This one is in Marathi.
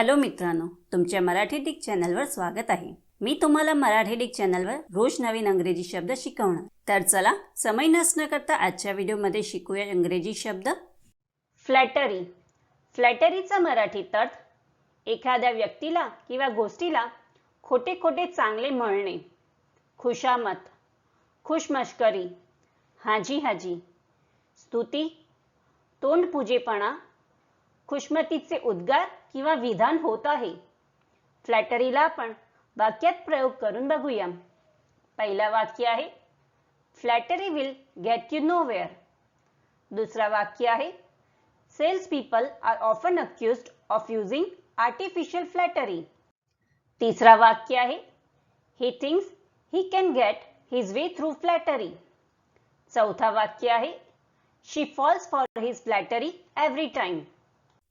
हॅलो मित्रांनो तुमच्या मराठी डिक चॅनलवर स्वागत आहे. मी तुम्हाला मराठी डिक चॅनलवर रोज नवीन अंग्रेजी शब्द शिकवणार. तर चला समय नसणं करता आजच्या व्हिडिओमध्ये शिकूया इंग्रजी शब्द. फ्लॅटरी फ्लॅटरीचा मराठी अर्थ एखाद्या व्यक्तीला किंवा गोष्टीला खोटे खोटे चांगले म्हणणे. खुशामत. खुशमश्करी. हाजी हाजी स्तुती. तोंडपूजेपणा. खुशमतीचे उद्गार किंवा विधान होत आहे. फ्लॅटरीला आपण वाक्यात प्रयोग करून बघूया पहिला वाक्य आहे flattery will get you nowhere दुसरा वाक्य आहे sales people are often accused of using artificial flattery तिसरा वाक्य आहे he thinks he can get his way through flattery चौथा वाक्य आहे she falls for his flattery every time